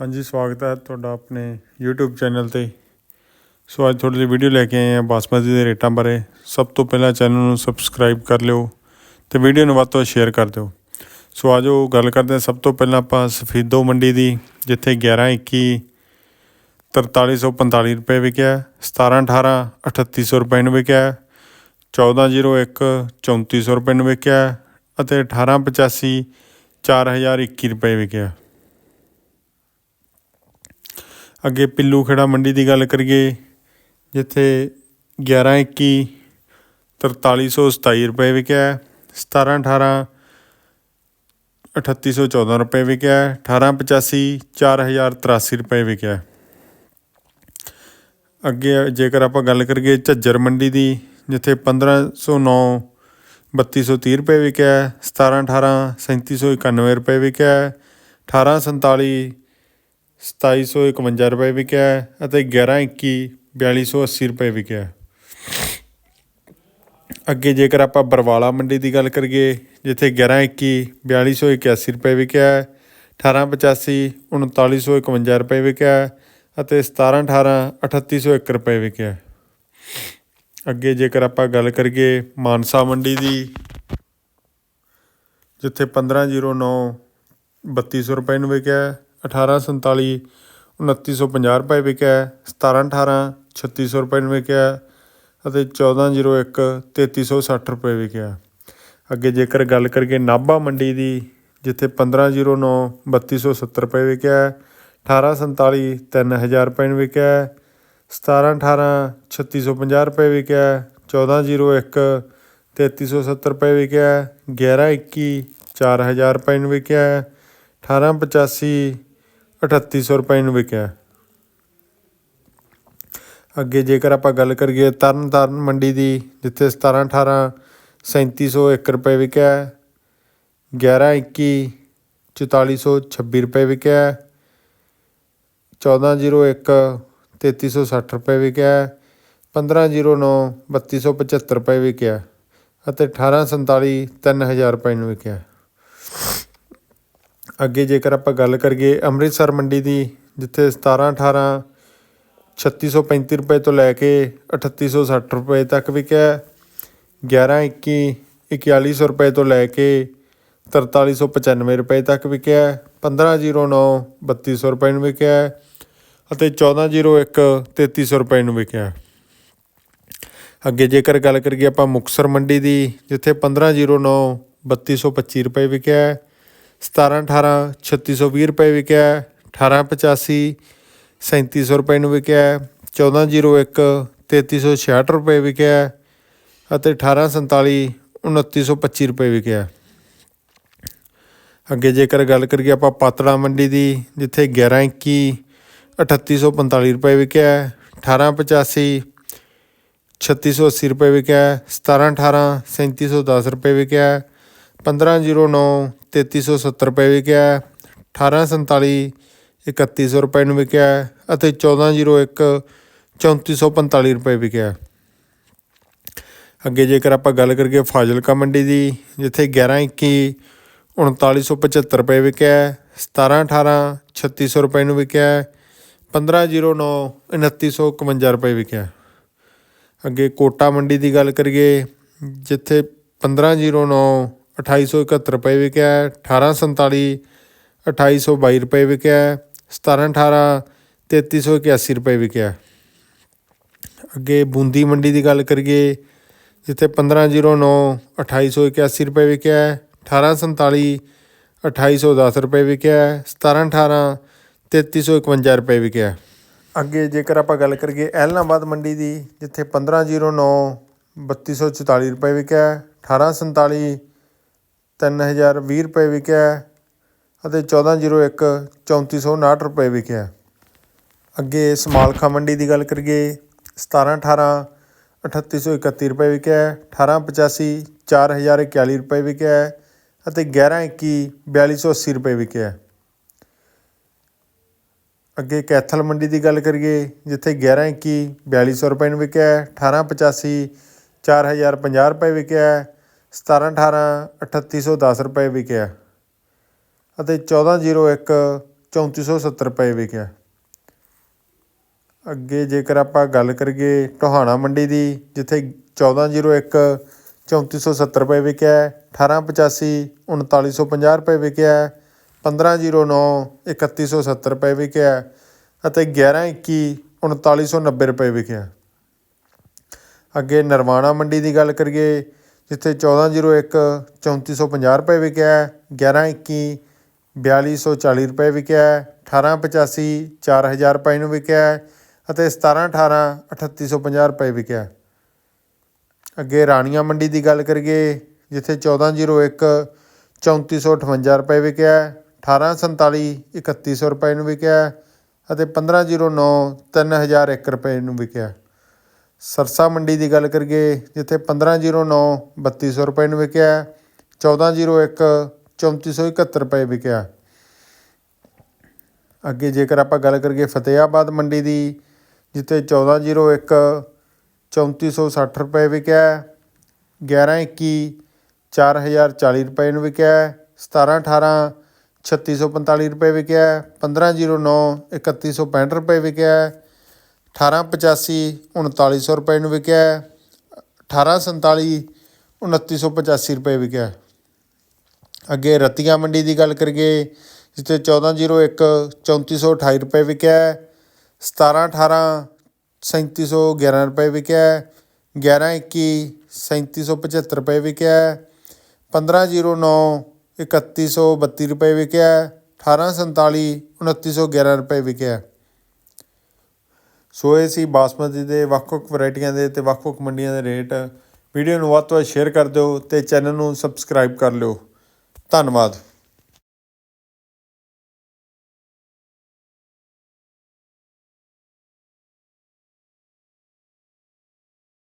ਹਾਂਜੀ, ਸਵਾਗਤ ਹੈ ਤੁਹਾਡਾ ਆਪਣੇ YouTube ਚੈਨਲ ਤੇ। ਸੋ ਅੱਜ ਤੁਹਾਡੇ ਲਈ ਵੀਡੀਓ ਲੈ ਕੇ ਆਏ ਹਾਂ ਬਾਸਮਤੀ ਦੇ ਰੇਟਾਂ ਬਾਰੇ। ਸਭ ਤੋਂ ਪਹਿਲਾਂ ਚੈਨਲ ਨੂੰ ਸਬਸਕ੍ਰਾਈਬ ਕਰ ਲਿਓ ਤੇ ਵੀਡੀਓ ਨੂੰ ਵੱਧ ਤੋਂ ਵੱਧ ਸ਼ੇਅਰ ਕਰ ਦਿਓ। ਸੋ ਆਜੋ ਗੱਲ ਕਰਦੇ ਹਾਂ। ਸਭ ਤੋਂ ਪਹਿਲਾਂ ਆਪਾਂ ਸਫੀਦੋ ਮੰਡੀ ਦੀ, ਜਿੱਥੇ 11 21 4345 ਰੁਪਏ ਵਿਕਿਆ 17 18 3800 ਰੁਪਏ ਨੂੰ ਵਿਕਿਆ 1401 3400 ਰੁਪਏ ਨੂੰ ਵਿਕਿਆ ਅਤੇ 1885 4021 ਰੁਪਏ ਵਿਕਿਆ। ਅੱਗੇ ਪਿੱਲੂ ਖੇੜਾ ਮੰਡੀ ਦੀ ਗੱਲ ਕਰੀਏ, ਜਿੱਥੇ 11 21 4327 ਰੁਪਏ ਵਿਕਿਆ 17 18 3814 ਰੁਪਏ ਵਿਕਿਆ 1885 4083 ਰੁਪਏ ਵਿਕਿਆ। ਅੱਗੇ ਜੇਕਰ ਆਪਾਂ ਗੱਲ ਕਰੀਏ ਝੱਜਰ ਮੰਡੀ ਦੀ, ਜਿੱਥੇ 1509 3230 ਰੁਪਏ ਵਿਕਿਆ 17 18 3791 ਰੁਪਏ ਵਿਕਿਆ 1847 2751 ਰੁਪਏ ਵਿਕਿਆ ਅਤੇ 11 21 4280 ਰੁਪਏ ਵਿਕਿਆ ਅੱਗੇ ਜੇਕਰ ਆਪਾਂ ਬਰਵਾਲਾ ਮੰਡੀ ਦੀ ਗੱਲ ਕਰੀਏ, ਜਿੱਥੇ 11 21 4281 ਰੁਪਏ ਵਿਕਿਆ 1885 3951 ਰੁਪਏ ਵਿਕਿਆ ਅਤੇ 17 18 3801 ਰੁਪਏ ਵਿਕਿਆ ਅੱਗੇ ਜੇਕਰ ਆਪਾਂ ਗੱਲ ਕਰੀਏ ਮਾਨਸਾ ਮੰਡੀ ਦੀ, ਜਿੱਥੇ 1509 3200 ਰੁਪਏ ਨੂੰ ਵਿਕਿਆ 1847 2950 ਰੁਪਏ ਵਿਕਿਆ 17 18 3600 ਰੁਪਏ ਨੂੰ ਵਿਕਿਆ ਅਤੇ 1401 3360 ਰੁਪਏ ਵਿਕਿਆ। ਅੱਗੇ ਜੇਕਰ ਗੱਲ ਕਰੀਏ ਨਾਭਾ ਮੰਡੀ ਦੀ, ਜਿੱਥੇ 1509 3270 ਰੁਪਏ ਵਿਕਿਆ 1847 3000 ਰੁਪਏ ਨੂੰ ਵਿਕਿਆ 17 18 3650 ਰੁਪਏ ਵਿਕਿਆ 1401 3370 ਰੁਪਏ ਵਿਕਿਆ 11 21 4000 ਰੁਪਏ ਨੂੰ ਵਿਕਿਆ 1885 3800 ਰੁਪਏ ਨੂੰ ਵਿਕਿਆ। ਅੱਗੇ ਜੇਕਰ ਆਪਾਂ ਗੱਲ ਕਰੀਏ ਤਰਨ ਤਾਰਨ ਮੰਡੀ ਦੀ, ਜਿੱਥੇ 17 18 3701 ਰੁਪਏ ਵਿਕਿਆ 11 21 4426 ਰੁਪਏ ਵਿਕਿਆ 1401 3360 ਰੁਪਏ ਵਿਕਿਆ 1509 3275 ਰੁਪਏ ਵਿਕਿਆ ਅਤੇ 1847 3000 ਰੁਪਏ ਨੂੰ ਵਿਕਿਆ। ਅੱਗੇ ਜੇਕਰ ਆਪਾਂ ਗੱਲ ਕਰੀਏ ਅੰਮ੍ਰਿਤਸਰ ਮੰਡੀ ਦੀ, ਜਿੱਥੇ 17 18 3635 ਰੁਪਏ ਤੋਂ ਲੈ ਕੇ 3860 ਰੁਪਏ ਤੱਕ ਵਿਕਿਆ 11 21 4100 ਰੁਪਏ ਤੋਂ ਲੈ ਕੇ 4395 ਰੁਪਏ ਤੱਕ ਵਿਕਿਆ 1509 3200 ਰੁਪਏ ਨੂੰ ਵਿਕਿਆ ਅਤੇ 1401 3300 ਰੁਪਏ ਨੂੰ ਵਿਕਿਆ ਅੱਗੇ ਜੇਕਰ ਗੱਲ ਕਰੀਏ ਆਪਾਂ ਮੁਕਸਰ ਮੰਡੀ ਦੀ, ਜਿੱਥੇ 1509 3225 ਰੁਪਏ ਵਿਕਿਆ 17 18 3620 ਰੁਪਏ ਵਿਕਿਆ 1885 3700 ਰੁਪਏ ਨੂੰ ਵਿਕਿਆ 1401 3366 ਰੁਪਏ ਵਿਕਿਆ ਅਤੇ 1847 2925 ਰੁਪਏ ਵਿਕਿਆ ਅੱਗੇ ਜੇਕਰ ਗੱਲ ਕਰੀਏ ਆਪਾਂ ਪਾਤੜਾ ਮੰਡੀ ਦੀ, ਜਿੱਥੇ 11 21 3845 ਰੁਪਏ ਵਿਕਿਆ 1885 3680 ਰੁਪਏ ਵਿਕਿਆ 17 18 3710 ਰੁਪਏ ਵਿਕਿਆ 1509 3370 ਰੁਪਏ ਵਿਕਿਆ 1847 3100 ਰੁਪਏ ਨੂੰ ਵਿਕਿਆ ਅਤੇ 1401 3445 ਰੁਪਏ ਵਿਕਿਆ ਅੱਗੇ ਜੇਕਰ ਆਪਾਂ ਗੱਲ ਕਰੀਏ ਫਾਜ਼ਿਲਕਾ ਮੰਡੀ ਦੀ, ਜਿੱਥੇ 11 21 3975 ਰੁਪਏ ਵਿਕਿਆ 17 18 3600 ਰੁਪਏ ਨੂੰ ਵਿਕਿਆ 1509 2951 ਰੁਪਏ ਵਿਕਿਆ ਅੱਗੇ ਕੋਟਾ ਮੰਡੀ ਦੀ ਗੱਲ ਕਰੀਏ, ਜਿੱਥੇ 1509 2871 ਰੁਪਏ ਵਿਕਿਆ 1847 2822 ਰੁਪਏ ਵਿਕਿਆ 17 18 3381 ਰੁਪਏ ਵਿਕਿਆ ਅੱਗੇ ਬੂੰਦੀ ਮੰਡੀ ਦੀ ਗੱਲ ਕਰੀਏ, ਜਿੱਥੇ 1509 2881 ਰੁਪਏ ਵਿਕਿਆ 1847 2810 ਰੁਪਏ ਵਿਕਿਆ 17 18 3351 ਰੁਪਏ ਵਿਕਿਆ ਅੱਗੇ ਜੇਕਰ ਆਪਾਂ ਗੱਲ ਕਰੀਏ ਐਲਨਾਬਾਦ ਮੰਡੀ ਦੀ, ਜਿੱਥੇ 1509 3244 ਰੁਪਏ ਵਿਕਿਆ 1847 3020 ਰੁਪਏ ਵਿਕਿਆ ਅਤੇ 1401 3459 ਰੁਪਏ ਵਿਕਿਆ ਅੱਗੇ ਸਮਾਲਖਾ ਮੰਡੀ ਦੀ ਗੱਲ ਕਰੀਏ 17 18 3831 ਰੁਪਏ ਵਿਕਿਆ 1885 4041 ਰੁਪਏ ਵਿਕਿਆ ਅਤੇ 11 21 4280 ਰੁਪਏ ਵਿਕਿਆ ਅੱਗੇ ਕੈਥਲ ਮੰਡੀ ਦੀ ਗੱਲ ਕਰੀਏ, ਜਿੱਥੇ 11 21 4200 ਰੁਪਏ ਨੂੰ ਵਿਕਿਆ 1885 4050 ਰੁਪਏ ਵਿਕਿਆ 17 18 3810 ਰੁਪਏ ਵਿਕਿਆ ਅਤੇ 1401 3470 ਰੁਪਏ ਵਿਕਿਆ। ਅੱਗੇ ਜੇਕਰ ਆਪਾਂ ਗੱਲ ਕਰੀਏ ਟੋਹਾਣਾ ਮੰਡੀ ਦੀ ਜਿੱਥੇ 1401 3470 ਰੁਪਏ ਵਿਕਿਆ ਹੈ, 1885 3950 ਰੁਪਏ ਵਿਕਿਆ ਹੈ, 1509 3170 ਰੁਪਏ ਵਿਕਿਆ ਹੈ ਅਤੇ 1121 3990 ਰੁਪਏ ਵਿਕਿਆ। ਅੱਗੇ ਨਰਵਾਣਾ ਮੰਡੀ ਦੀ ਗੱਲ ਕਰੀਏ ਜਿੱਥੇ 1401 3450 ਰੁਪਏ ਵਿਕਿਆ ਹੈ, 1121 4240 ਰੁਪਏ ਵਿਕਿਆ ਹੈ, 1885 4000 ਰੁਪਏ ਨੂੰ ਵਿਕਿਆ ਹੈ ਅਤੇ 1718 3850 ਰੁਪਏ ਵਿਕਿਆ ਅੱਗੇ ਰਾਣੀਆਂ ਮੰਡੀ ਦੀ ਗੱਲ ਕਰੀਏ ਜਿੱਥੇ 1401 3458 ਰੁਪਏ ਵਿਕਿਆ ਹੈ, 1847 3100 ਰੁਪਏ ਨੂੰ ਵਿਕਿਆ ਹੈ ਅਤੇ 1509 3001 ਰੁਪਏ ਨੂੰ ਵਿਕਿਆ ਸਰਸਾ ਮੰਡੀ ਦੀ ਗੱਲ ਕਰੀਏ ਜਿੱਥੇ 1509 3200 ਰੁਪਏ ਨੂੰ ਵਿਕਿਆ ਹੈ, 1401 3471 ਰੁਪਏ ਵਿਕਿਆ। ਅੱਗੇ ਜੇਕਰ ਆਪਾਂ ਗੱਲ ਕਰੀਏ ਫਤਿਆਬਾਦ ਮੰਡੀ ਦੀ ਜਿੱਥੇ 1401 3460 ਰੁਪਏ ਵਿਕਿਆ ਹੈ, 1121 4040 ਰੁਪਏ ਨੂੰ ਵਿਕਿਆ ਹੈ, 1718 3645 ਰੁਪਏ ਵਿਕਿਆ ਹੈ, 1509 3165 ਰੁਪਏ ਵਿਕਿਆ 1885 3900 ਰੁਪਏ ਨੂੰ ਵਿਕਿਆ ਹੈ, 1847 2985 ਰੁਪਏ ਵਿਕਿਆ ਅੱਗੇ ਰਤੀਆ ਮੰਡੀ ਦੀ ਗੱਲ ਕਰੀਏ ਜਿੱਥੇ 1401 3428 ਰੁਪਏ ਵਿਕਿਆ ਹੈ, 1718 3711 ਰੁਪਏ ਵਿਕਿਆ ਹੈ, 1121 3775 ਰੁਪਏ ਵਿਕਿਆ ਹੈ, 1509 3132 ਰੁਪਏ ਵਿਕਿਆ ਹੈ, 1847 2911 ਰੁਪਏ ਵਿਕਿਆ ਸੋ ਇਹ ਸੀ ਬਾਸਮਤੀ ਦੇ ਵੱਖ-ਵੱਖ ਵੈਰਾਈਟੀਆਂ ਦੇ ਤੇ ਵੱਖ-ਵੱਖ ਮੰਡੀਆਂ ਦੇ ਰੇਟ। ਵੀਡੀਓ ਨੂੰ ਵੱਧ ਤੋਂ ਵੱਧ ਸ਼ੇਅਰ ਕਰ ਦਿਓ ਤੇ ਚੈਨਲ ਨੂੰ ਸਬਸਕ੍ਰਾਈਬ ਕਰ ਲਿਓ। ਧੰਨਵਾਦ।